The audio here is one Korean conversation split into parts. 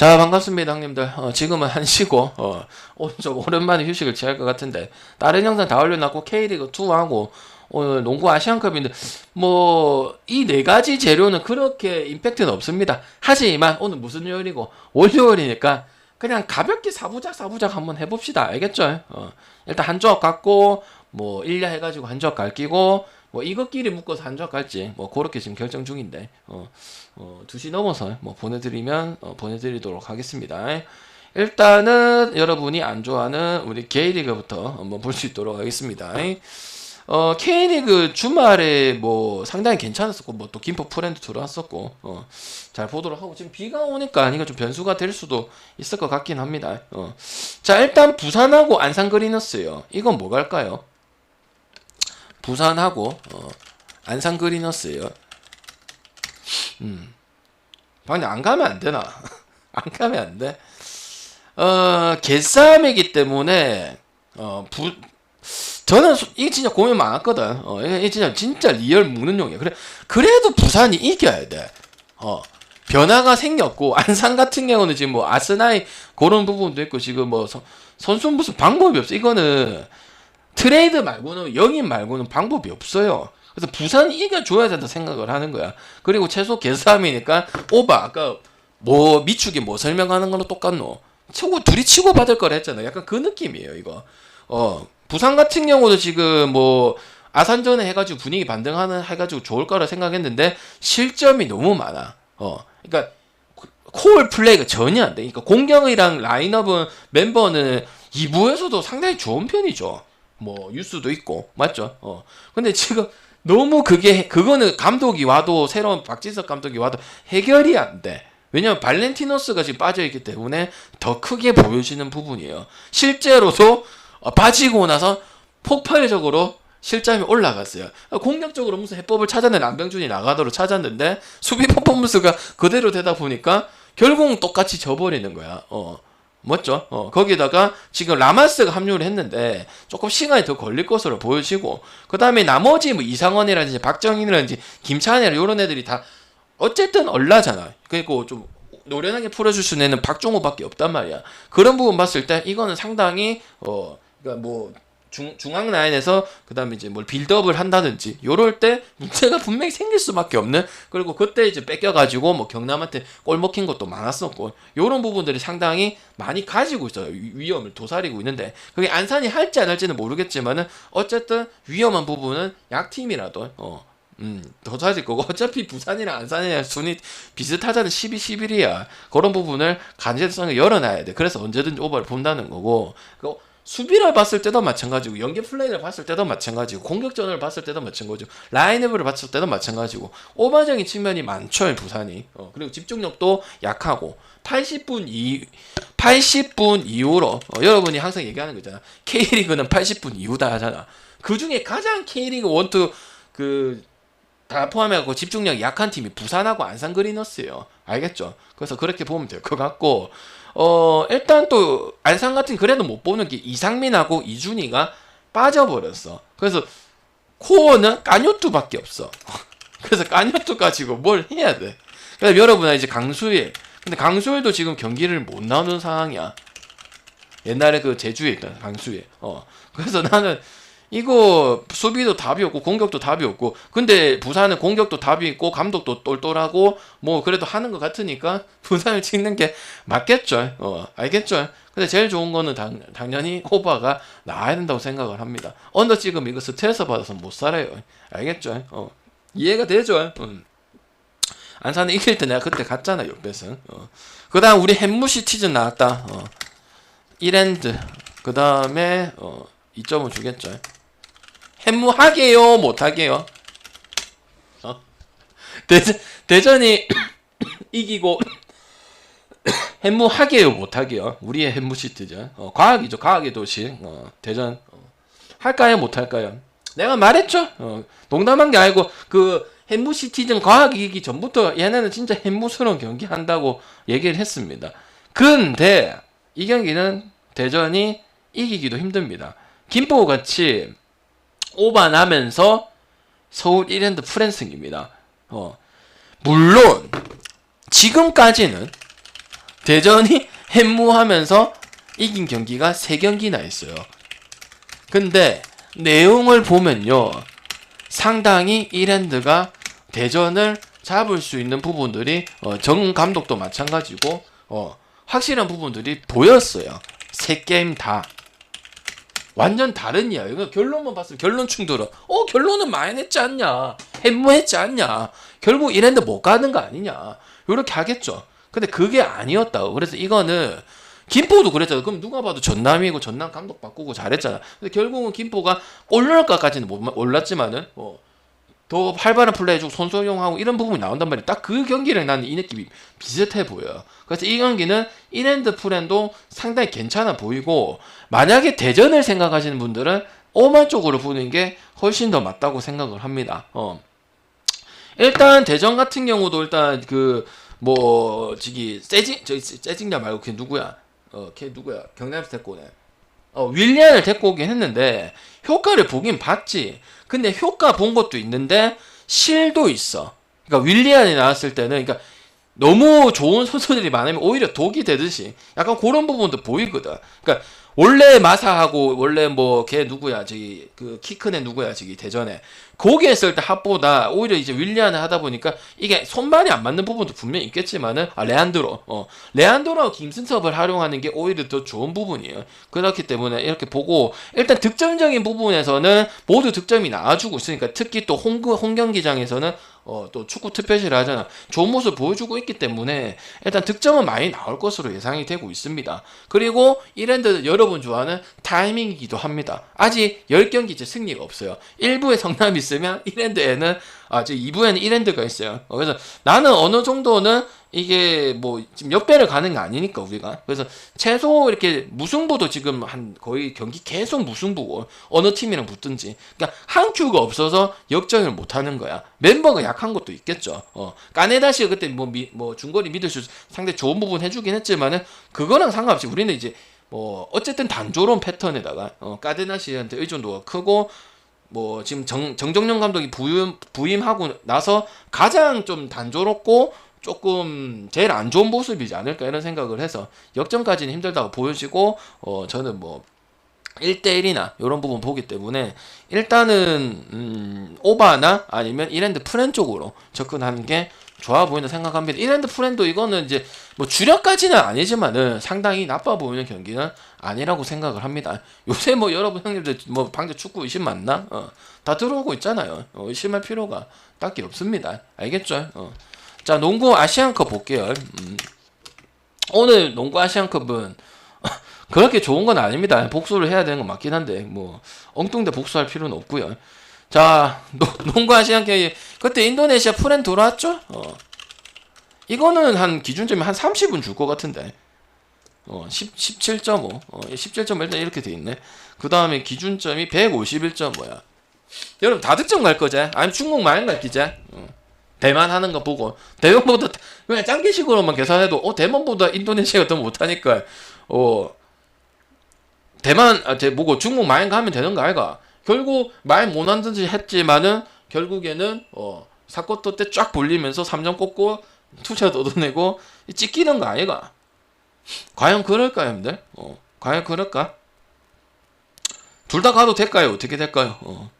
자 반갑습니다 형님들. 어, 지금은 한 쉬고 어, 좀 오랜만에 휴식을 취할 것 같은데 다른 영상 다 올려놨고 K리그 2하고 오늘 농구 아시안컵인데 뭐 이 네 가지 재료는 그렇게 임팩트는 없습니다. 하지만 오늘 무슨 요일이고 월요일이니까 그냥 가볍게 사부작 사부작 한번 해봅시다. 알겠죠? 어, 일단 한 조각 갖고 뭐 1야 해가지고 한 조각 갈기고 뭐 이것끼리 묶어서 한 조각 갈지 뭐 그렇게 지금 결정 중인데 어, 어 2시 넘어서 뭐 보내드리면 어, 보내드리도록 하겠습니다. 일단은 여러분이 안 좋아하는 우리 K리그부터 한번 볼 수 있도록 하겠습니다. 어 K리그 주말에 뭐 상당히 괜찮았었고 뭐 또 김포 프렌드 들어왔었고 어, 잘 보도록 하고 지금 비가 오니까 이거 좀 변수가 될 수도 있을 것 같긴 합니다. 어. 자 일단 부산하고 안산 그리너스요. 이건 뭐 갈까요 부산하고 어, 안산 그리너스예요. 음. 방금 안 가면 안 되나? 안 가면 안 돼. 어, 개싸움이기 때문에 어, 부 저는 소- 이게 진짜 고민 많았거든. 어, 이게 진짜 진짜 리얼 묵는 용이야. 그래 그래도 부산이 이겨야 돼. 어. 변화가 생겼고 안산 같은 경우는 지금 뭐 아스나이 그런 부분도 있고 지금 뭐 선- 선수 무슨 방법이 없어. 이거는 트레이드 말고는 영입 말고는 방법이 없어요. 그래서 부산이 이겨줘야 된다 생각을 하는 거야. 그리고 최소 개싸움이니까 오바 아까 뭐 미축이 뭐 설명하는 거랑 똑같노. 치고 둘이 치고 받을 거라 했잖아. 약간 그 느낌이에요 이거. 어 부산 같은 경우도 지금 뭐 아산전에 해가지고 분위기 반등하는 해가지고 좋을 거라 생각했는데 실점이 너무 많아. 어 그러니까 콜 플레이가 전혀 안 돼. 그러니까 공격이랑 라인업은 멤버는 2부에서도 상당히 좋은 편이죠. 뭐 뉴스도 있고 맞죠? 어. 근데 지금 너무 그게 그거는 감독이 와도 새로운 박지석 감독이 와도 해결이 안 돼. 왜냐면 발렌티노스가 지금 빠져 있기 때문에 더 크게 보여지는 부분이에요. 실제로도 어, 빠지고 나서 폭발적으로 실점이 올라갔어요. 공격적으로 무슨 해법을 찾아낸 안병준이 나가도록 찾았는데 수비 퍼포먼스가 그대로 되다 보니까 결국은 똑같이 져버리는 거야. 어. 맞죠? 어, 거기다가 지금 라마스가 합류를 했는데 조금 시간이 더 걸릴 것으로 보여지고 그 다음에 나머지 뭐 이상원이라든지 박정인이라든지 김찬이라 이런 애들이 다 어쨌든 얼라잖아. 그리고 좀 노련하게 풀어줄 수 있는 박종호밖에 없단 말이야. 그런 부분 봤을 때 이거는 상당히 어 그러니까 뭐 중, 중앙 라인에서 그 다음에 이제 뭘 빌드업을 한다든지 요럴 때 문제가 분명히 생길 수밖에 없는 그리고 그때 이제 뺏겨가지고 뭐 경남한테 골 먹힌 것도 많았었고 요런 부분들이 상당히 많이 가지고 있어요 위- 위험을 도사리고 있는데 그게 안산이 할지 안 할지는 모르겠지만은 어쨌든 위험한 부분은 약팀이라도 어 음, 더 사질 거고 어차피 부산이랑 안산이랑 순위 비슷하자는 12, 11이야. 그런 부분을 간제성을 열어놔야 돼. 그래서 언제든지 오버를 본다는 거고. 그 수비를 봤을 때도 마찬가지고 연계 플레이를 봤을 때도 마찬가지고 공격전을 봤을 때도 마찬가지고 라인업을 봤을 때도 마찬가지고 오버적인 측면이 많죠 부산이 어, 그리고 집중력도 약하고 80분 이 80분 이후로 어, 여러분이 항상 얘기하는 거잖아 K리그는 80분 이후다 하잖아 그 중에 가장 K리그 1, 2그 다 포함해갖고 집중력이 약한 팀이 부산하고 안산 그리너스예요. 알겠죠? 그래서 그렇게 보면 될 것 같고 어 일단 또 안산 같은 그래도 못 보는 게 이상민하고 이준이가 빠져버렸어. 그래서 코어는 까뉴투밖에 없어. 그래서 까뉴투 가지고 뭘 해야 돼. 그래서 여러분아 이제 강수일 근데 강수일도 지금 경기를 못 나오는 상황이야. 옛날에 그 제주에 있던 강수일. 어 그래서 나는 이거 수비도 답이 없고 공격도 답이 없고. 근데 부산은 공격도 답이 있고 감독도 똘똘하고 뭐 그래도 하는 것 같으니까 부산을 찍는 게 맞겠죠. 어 알겠죠. 근데 제일 좋은 거는 당, 당연히 호바가 나와야 된다고 생각을 합니다. 언더 찍으면 이거 스트레스 받아서 못 살아요. 알겠죠. 어 이해가 되죠. 음. 안산에 이길 때 내가 그때 갔잖아 옆에서 어. 그 다음 우리 햄무시 티즌 나왔다. 어. 1엔드. 그 다음에 어 2점을 주겠죠 해무하게요 못하게요? 어? 대전, 대전이 이기고 해무하게요 못하게요? 우리의 해무시티죠. 어, 과학이죠 과학의 도시. 어, 대전. 어. 할까요 못할까요? 내가 말했죠? 어, 농담한 게 아니고 그 해무시티즌 과학이기 전부터 얘네는 진짜 해무스러운 경기 한다고 얘기를 했습니다. 근데 이 경기는 대전이 이기기도 힘듭니다. 김포 같이 오반하면서 서울 1엔드 프랜승입니다. 어. 물론 지금까지는 대전이 hen무하면서 이긴 경기가 3경기나 있어요. 근데 내용을 보면요. 상당히 이랜드가 대전을 잡을 수 있는 부분들이 어, 정 감독도 마찬가지고 어, 확실한 부분들이 보였어요. 세 게임 다. 완전 다른 이야. 이거 결론만 봤으면 결론 충돌은 어 결론은 많이 냈지 않냐? hen무했지 않냐? 결국 이랜드 못 가는 거 아니냐? 이렇게 하겠죠. 근데 그게 아니었다고. 그래서 이거는 김포도 그랬잖아. 그럼 누가 봐도 전남이고 전남 감독 바꾸고 잘했잖아. 근데 결국은 김포가 올라올까까지는 못 마- 올랐지만은 어, 더 활발한 플레이 해주고 손소용하고 이런 부분이 나온단 말이야. 딱그 경기랑 나는 이 느낌이 비슷해 보여. 그래서 이 경기는 이랜드 프렌도 상당히 괜찮아 보이고 만약에 대전을 생각하시는 분들은 오만 쪽으로 보는 게 훨씬 더 맞다고 생각을 합니다. 어. 일단 대전 같은 경우도 일단 그 뭐 저기 세징 저기 세징자 말고 걔 누구야? 어, 걔 누구야? 경남에서 데리고 오네. 어, 윌리안을 데리고 오긴 했는데 효과를 보긴 봤지. 근데 효과 본 것도 있는데 실도 있어. 그러니까 윌리안이 나왔을 때는 그러니까 너무 좋은 선수들이 많으면 오히려 독이 되듯이 약간 그런 부분도 보이거든. 그러니까 원래 마사하고 원래 뭐 걔 누구야? 저기 그 키 큰 애 누구야? 저기 대전에. 거기 했을 때 합보다 오히려 이제 윌리안을 하다 보니까 이게 손발이 안 맞는 부분도 분명히 있겠지만은 아 레안드로 어. 레안드로 김승섭을 활용하는 게 오히려 더 좋은 부분이에요. 그렇기 때문에 이렇게 보고 일단 득점적인 부분에서는 모두 득점이 나와주고 있으니까 특히 또 홈, 홈경기장에서는 어, 또 축구 특별시를 하잖아. 좋은 모습 보여주고 있기 때문에 일단 득점은 많이 나올 것으로 예상이 되고 있습니다. 그리고 이랜드 여러분 좋아하는 타이밍이기도 합니다. 아직 10경기 이제 승리가 없어요. 1부에 성남이 있으면 이랜드에는 아, 지금 2부에는 이랜드가 있어요. 어, 그래서 나는 어느 정도는 이게 뭐 지금 역배를 가는 게 아니니까 우리가. 그래서 최소 이렇게 무승부도 지금 한 거의 경기 계속 무승부고 어느 팀이랑 붙든지. 그러니까 한 큐가 없어서 역전을 못 하는 거야. 멤버가 약한 것도 있겠죠. 어 까네다시가 그때 뭐, 미, 뭐 중거리 미들슛 상대 좋은 부분 해주긴 했지만은 그거랑 상관없이 우리는 이제 뭐 어쨌든 단조로운 패턴에다가 어 까데나시한테 의존도가 크고 뭐 지금 정, 정정용 감독이 부임, 부임하고 나서 가장 좀 단조롭고 조금 제일 안 좋은 모습이지 않을까 이런 생각을 해서 역전까지는 힘들다고 보여지고 어 저는 뭐 1대1이나 이런 부분 보기 때문에 일단은 음, 오바나 아니면 이랜드 프렌 쪽으로 접근하는 게 좋아 보인다 생각합니다. 이랜드 프렌도 이거는 이제 뭐 주력까지는 아니지만은 상당히 나빠 보이는 경기는 아니라고 생각을 합니다. 요새 뭐 여러분 형님들 뭐 방제 축구 의심 많나? 어, 다 들어오고 있잖아요. 어, 의심할 필요가 딱히 없습니다. 알겠죠? 어. 자 농구 아시안컵 볼게요. 음. 오늘 농구 아시안컵은 그렇게 좋은 건 아닙니다. 복수를 해야 되는 건 맞긴 한데 뭐 엉뚱대 복수할 필요는 없고요. 자 노- 농구 아시안컵이 그때 인도네시아 프렌 돌아왔죠? 어. 이거는 한 기준점이 한 30은 줄 것 같은데. 어, 10, 17.5. 어, 17.5 일단 이렇게 돼 있네. 그 다음에 기준점이 151.5야. 여러분 다 득점 갈 거지? 아니면 중국 많이 갈 기지? 어. 대만 하는 거 보고 대만보다 그냥 짱기식으로만 계산해도 어 대만보다 인도네시아가 더 못하니까 어 대만 아, 제 뭐고 중국 많이 가면 되는 거 아이가? 결국 많이 못하든지 했지만은 결국에는 어 사코토 때쫙 볼리면서 3점 꽂고 투샷 얻어내고 찍히는 거 아이가? 과연 그럴까요, 형들? 어, 과연 그럴까? 둘 다 가도 될까요? 어떻게 될까요? 어.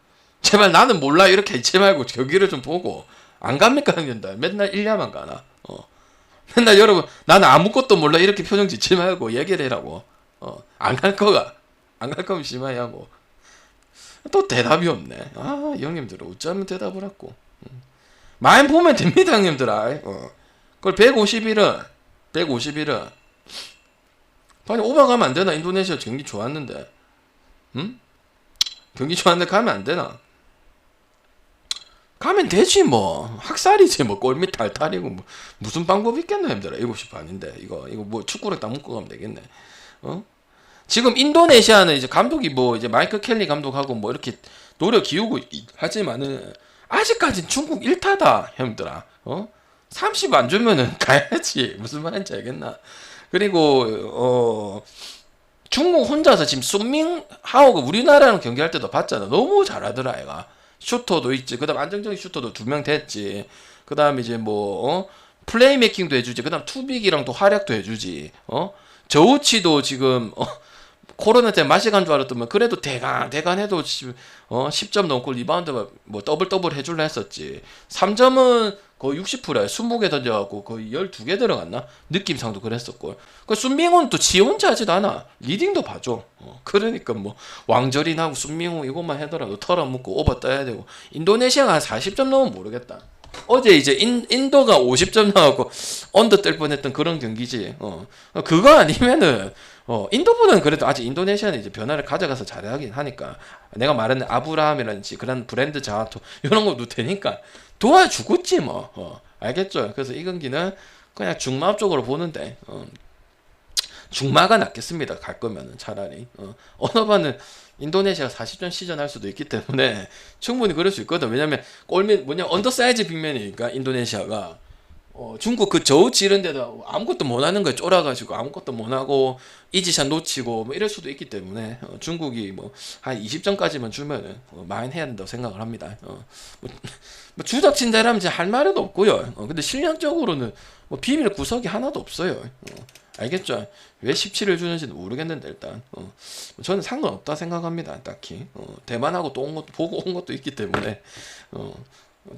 제발 나는 몰라 이렇게 있지 말고 경기를 좀 보고 안 갑니까 형님들? 맨날 1냐만 가나? 어. 맨날 여러분 나는 아무것도 몰라 이렇게 표정 짓지 말고 얘기를 해라고. 어. 안 갈 거가. 안 갈 거면 심하야 뭐. 또 대답이 없네. 아, 이 형님들 어쩌면 대답을 할고. 음. 많이 보면 됩니다, 형님들 아. 어. 그걸 151은 151은 아니 오바 가면 안 되나? 인도네시아 경기 좋았는데. 응? 경기 좋았는데 가면 안 되나? 가면 되지 뭐 학살이지 뭐 골밑 탈탈이고 뭐 무슨 방법이 있겠노 힘들어 7시 반인데 이거 이거 뭐 축구를 딱 묶고 가면 되겠네 어 지금 인도네시아는 이제 감독이 뭐 이제 마이클 켈리 감독하고 뭐 이렇게 노력 기우고 있- 하지만은 아직까진 중국 1타다 형들아 어 30 안 주면은 가야지 무슨 말인지 알겠나 그리고 어 중국 혼자서 지금 순밍하오가 우리나라랑 경기할 때도 봤잖아 너무 잘하더라 애가 슈터도 있지. 그다음 안정적인 슈터도 두 명 됐지. 그다음 이제 뭐 어? 플레이메이킹도 해주지. 그다음 투빅이랑 또 활약도 해주지. 어? 저우치도 지금 어, 코로나 때 맛이 간 줄 알았더만 그래도 대간 대간 해도 시- 어 10점 넘고 리바운드 뭐 더블 더블 해줄라 했었지. 3점은 거의 60%야. 20개 던져갖고 거의 12개 들어갔나? 느낌상도 그랬었고. 그 순밍호는 또 지 혼자 하지도 않아. 리딩도 봐줘. 어, 그러니까 뭐 왕절이나고 순밍호 이것만 하더라도 털어먹고 오버 떠야 되고 인도네시아가 한 40점 넘으면 모르겠다. 어제 이제 인, 인도가 50점 나왔고 언더 뗄 뻔했던 그런 경기지. 어. 그거 아니면은 어, 인도보다는 그래도 아직 인도네시아는 이제 변화를 가져가서 잘하긴 하니까 내가 말하는 아브라함이라든지 그런 브랜드 자토 이런 것도 되니까 도와주겠지 뭐. 어, 알겠죠? 그래서 이 경기는 그냥 중마 쪽으로 보는데 어, 중마가 낫겠습니다. 갈 거면은 차라리 어, 어너바는 인도네시아가 40점 시전할 수도 있기 때문에 충분히 그럴 수 있거든. 왜냐면 골밑 뭐냐 언더사이즈 빅맨이니까 인도네시아가 어, 중국 그 저우치 이런 데다 아무것도 못 하는 거에 쫄아가지고 아무것도 못 하고 이지샷 놓치고 뭐 이럴 수도 있기 때문에 어, 중국이 뭐 한 20점까지만 주면은 어, 많이 해야 된다고 생각을 합니다. 어, 뭐, 뭐 주덕친다라면 이제 할 말은 없고요. 어, 근데 실력적으로는 뭐 비밀 구석이 하나도 없어요. 어, 알겠죠? 왜 17을 주는지는 모르겠는데 일단 어, 저는 상관없다 생각합니다. 딱히 어, 대만하고 또 온 것도 보고 온 것도 있기 때문에 어,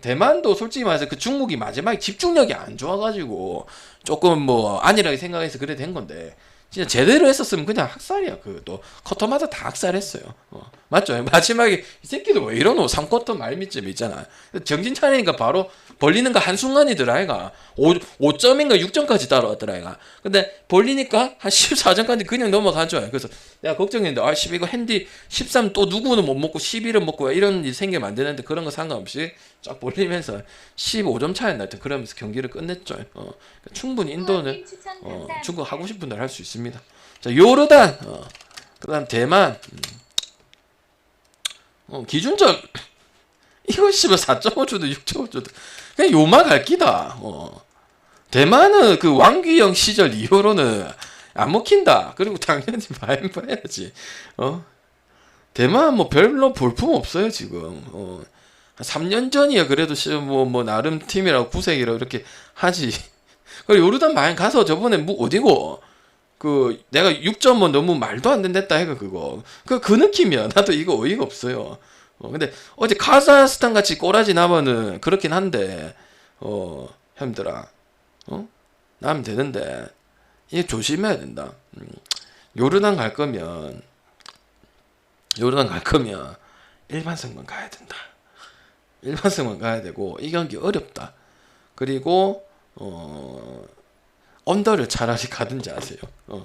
대만도 솔직히 말해서 그 중국이 마지막에 집중력이 안 좋아가지고 조금 뭐 안일하게 생각해서 그래 된 건데 진짜 제대로 했었으면 그냥 학살이야. 그 또 커터마다 다 학살했어요. 어, 맞죠? 마지막에 이 새끼들 왜 이러노? 3쿼터 말미쯤 있잖아. 정신 차리니까 바로 벌리는 거 한순간이더라 아이가. 5, 5점인가 6점까지 따라왔더라 아이가. 근데 벌리니까 한 14점까지 그냥 넘어가죠. 그래서 내가 걱정했는데 아 12, 이거 핸디 13 또 누구는 못 먹고 11은 먹고 이런 일 생기면 안 되는데 그런 거 상관없이 쫙 벌리면서 15점 차였나? 하여튼 그러면서 경기를 끝냈죠. 어, 그러니까 충분히 인도는 어, 중국 하고 싶은 대로 할 수 있습니다. 자, 요르단, 어, 그 다음 대만, 음. 어, 기준점 이거 씨발 4.5주도 6.5주도 그냥 요마 갈 기다. 어. 대만은 그 왕귀영 시절 이후로는 안 먹힌다. 그리고 당연히 많이 봐야지. 어. 대만 뭐 별로 볼품 없어요 지금. 어. 한 3년 전이야 그래도 뭐뭐 뭐 나름 팀이라고 구색이라고 이렇게 하지. 그리고 요르단 마인 가서 저번에 뭐 어디고 그 내가 6점은 너무 말도 안 된댔다 해가 그거 그 그 느낌이야 나도 이거 어이가 없어요 어 근데 어제 카자흐스탄 같이 꼬라지 나면은 그렇긴 한데 어 형들아 어 나면 되는데 이게 조심해야 된다 음, 요르단 갈 거면 요르단 갈 거면 일반석만 가야 된다 일반석만 가야 되고 이 경기 어렵다 그리고 어 언더를 차라리 가든지 하세요. 어.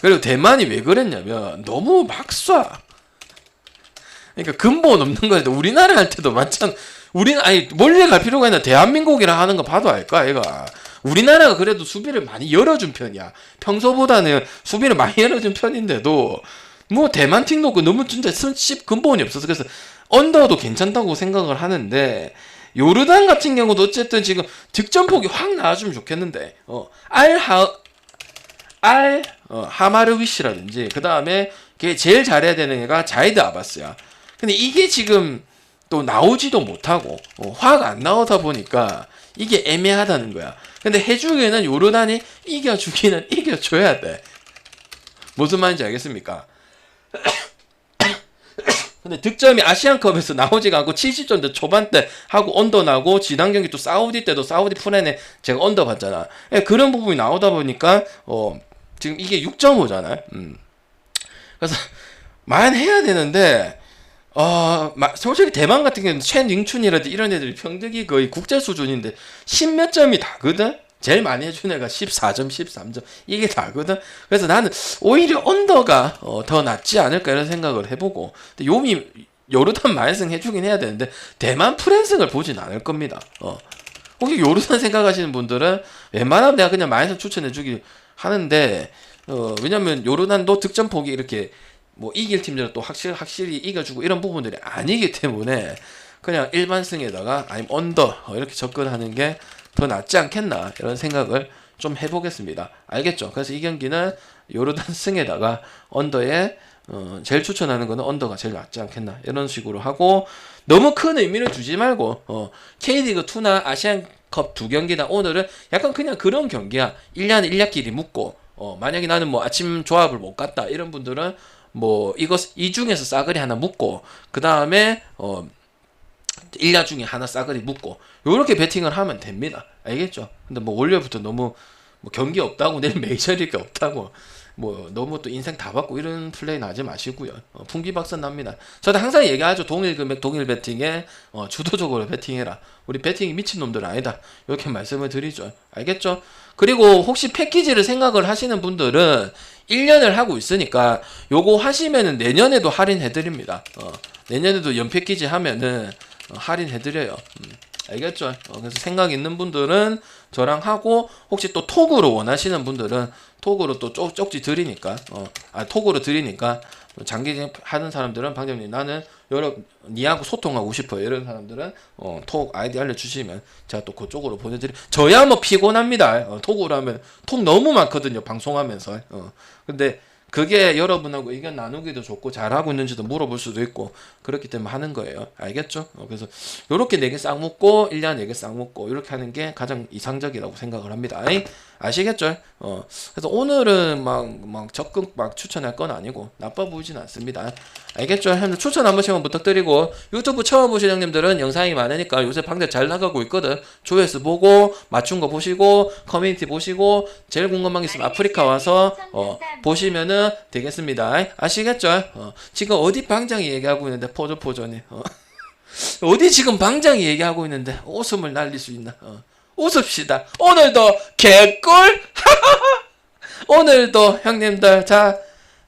그리고 대만이 왜 그랬냐면 너무 막 쏴. 그러니까 근본 없는 거야. 우리나라 할 때도 많잖아. 우리는 아니 멀리 갈 필요가 있나? 대한민국이랑 하는 거 봐도 알까, 얘가. 우리나라가 그래도 수비를 많이 열어준 편이야. 평소보다는 수비를 많이 열어준 편인데도 뭐 대만 팀 놓고 너무 진짜 습 근본이 없어서 그래서 언더도 괜찮다고 생각을 하는데 요르단 같은 경우도 어쨌든 지금 득점폭이 확 나와주면 좋겠는데 어, 알하 알 어, 하마르 위시라든지 그 다음에 걔 제일 잘해야 되는 애가 자이드 아바스야. 근데 이게 지금 또 나오지도 못하고 어, 화가 안 나오다 보니까 이게 애매하다는 거야. 근데 해주기에는 요르단이 이겨주기는 이겨줘야 돼. 무슨 말인지 알겠습니까? 근데 득점이 아시안컵에서 나오지가 않고 70점대 초반대 하고 언더 나고 지난 경기 또 사우디 때도 사우디 프렌에 제가 언더 봤잖아. 예, 그런 부분이 나오다 보니까 어 지금 이게 6.5잖아요. 음. 그래서 만 해야 되는데 어 마- 솔직히 대만 같은 경우는 최닝춘이라든지 이런 애들이 평등이 거의 국제 수준인데 10몇 점이 다거든. 제일 많이 해준 애가 14점, 13점 이게 다거든. 그래서 나는 오히려 언더가 어, 더 낫지 않을까 이런 생각을 해보고 근데 요미 요르단 만승 해주긴 해야 되는데 대만 프랜승을 보진 않을 겁니다. 어. 혹시 요르단 생각하시는 분들은 웬만하면 내가 그냥 만승 추천해주기 하는데 어, 왜냐면 요르단도 득점 폭이 이렇게 뭐 이길 팀들은 또 확실 확실히 이겨주고 이런 부분들이 아니기 때문에 그냥 일반승에다가 아니면 언더 어, 이렇게 접근하는 게 더 낫지 않겠나 이런 생각을 좀 해보겠습니다. 알겠죠? 그래서 이 경기는 요르단 승에다가 언더에 어, 제일 추천하는 거는 언더가 제일 낫지 않겠나 이런 식으로 하고 너무 큰 의미를 두지 말고 어, K리그 2나 아시안 컵 두 경기다. 오늘은 약간 그냥 그런 경기야. 1년 1략끼리 묶고 어, 만약에 나는 뭐 아침 조합을 못 갔다 이런 분들은 뭐 이거 이 중에서 싸그리 하나 묶고 그 다음에 어 1야 중에 하나 싸그리 묶고 요렇게 베팅을 하면 됩니다. 알겠죠? 근데 뭐 월요일부터 너무 뭐 경기 없다고 내일 메이저리그 없다고 뭐 너무 또 인생 다 받고 이런 플레이는 하지 마시고요. 어, 풍기박산 납니다. 저도 항상 얘기하죠. 동일 금액 동일 베팅에 어, 주도적으로 베팅해라. 우리 베팅이 미친 놈들 아니다. 이렇게 말씀을 드리죠. 알겠죠? 그리고 혹시 패키지를 생각을 하시는 분들은 1년을 하고 있으니까 요거 하시면은 내년에도 할인해 드립니다. 어, 내년에도 연 패키지 하면은 어, 할인해 드려요. 음. 알겠죠? 어, 그래서 생각 있는 분들은 저랑 하고 혹시 또 톡으로 원하시는 분들은 톡으로 또 쪽, 쪽지 드리니까 어, 아 톡으로 드리니까 장기 하는 사람들은 방장님 나는 여러 니하고 소통하고 싶어요 이런 사람들은 어, 톡 아이디 알려주시면 제가 또 그쪽으로 보내드리 저야 뭐 피곤합니다 어, 톡으로 하면 톡 너무 많거든요 방송하면서 어, 근데 그게 여러분하고 의견 나누기도 좋고 잘하고 있는지도 물어볼 수도 있고 그렇기 때문에 하는 거예요. 알겠죠? 어, 그래서 요렇게 네 개 싹 묶고 1년 네개 싹 묶고 이렇게 하는 게 가장 이상적이라고 생각을 합니다. 아시겠죠? 어. 그래서 오늘은 막, 막 적극 막 추천할 건 아니고 나빠 보이진 않습니다. 알겠죠? 형님 추천 한 번씩만 부탁드리고 유튜브 처음 보신 형님들은 영상이 많으니까 요새 방대 잘 나가고 있거든. 조회수 보고 맞춘 거 보시고 커뮤니티 보시고 제일 궁금한 게 있으면 아프리카 와서 어, 보시면은 되겠습니다. 아시겠죠? 어, 지금 어디 방장이 얘기하고 있는데 포조 포조니 어. 어디 지금 방장이 얘기하고 있는데 웃음을 날릴 수 있나? 어. 웃읍시다. 오늘도 개꿀. 오늘도 형님들 자,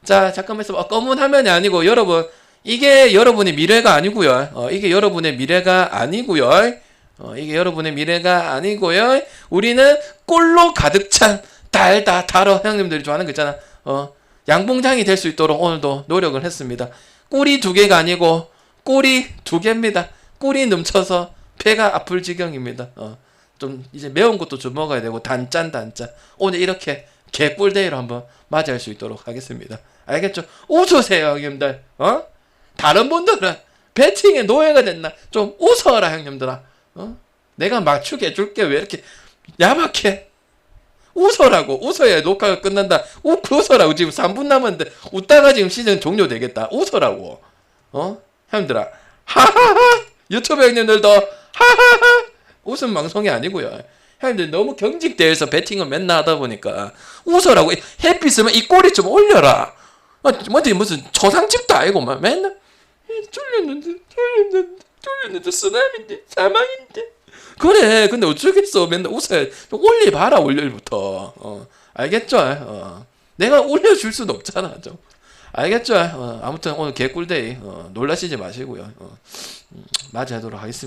자 잠깐만 있어. 봐. 검은 화면이 아니고 여러분 이게 여러분의 미래가 아니고요. 어, 이게 여러분의 미래가 아니고요. 어, 이게 여러분의 미래가 아니고요. 우리는 꿀로 가득 찬 달다 달어 형님들이 좋아하는 거 있잖아. 어, 양봉장이 될 수 있도록 오늘도 노력을 했습니다. 꿀이 두 개가 아니고 꿀이 두 개입니다. 꿀이 넘쳐서 배가 아플 지경입니다. 어, 좀 이제 매운 것도 좀 먹어야 되고 단짠 단짠. 오늘 이렇게 개꿀데이로 한번 맞이할 수 있도록 하겠습니다. 알겠죠? 웃으세요 형님들. 어? 다른 분들은 배팅에 노예가 됐나? 좀 웃어라 형님들아. 어? 내가 맞추게 해줄게 왜 이렇게 야박해? 웃어라고 웃어야 녹화가 끝난다 웃, 웃어라고 지금 3분 남았는데 웃다가 지금 시즌 종료되겠다 웃어라고 어? 형님들아 하하하 유튜브 형님들도 하하하 웃음 방송이 아니고요. 형님들 너무 경직대에서 배팅을 맨날 하다 보니까 웃어라고 햇빛 쓰면 이 꼬리 좀 올려라. 어, 뭔지 무슨 초상집도 아니고 막 맨날 뚫렸는데 뚫렸는데 뚫렸는데 쓰나미인데 사망인데. 그래 근데 어쩌겠어 맨날 웃어야 좀 올려봐라 월요일부터. 어 알겠죠? 어. 내가 올려줄 수는 없잖아 좀. 알겠죠? 어 아무튼 오늘 개꿀데이. 어 놀라시지 마시고요. 어 음, 맞이하도록 하겠습니다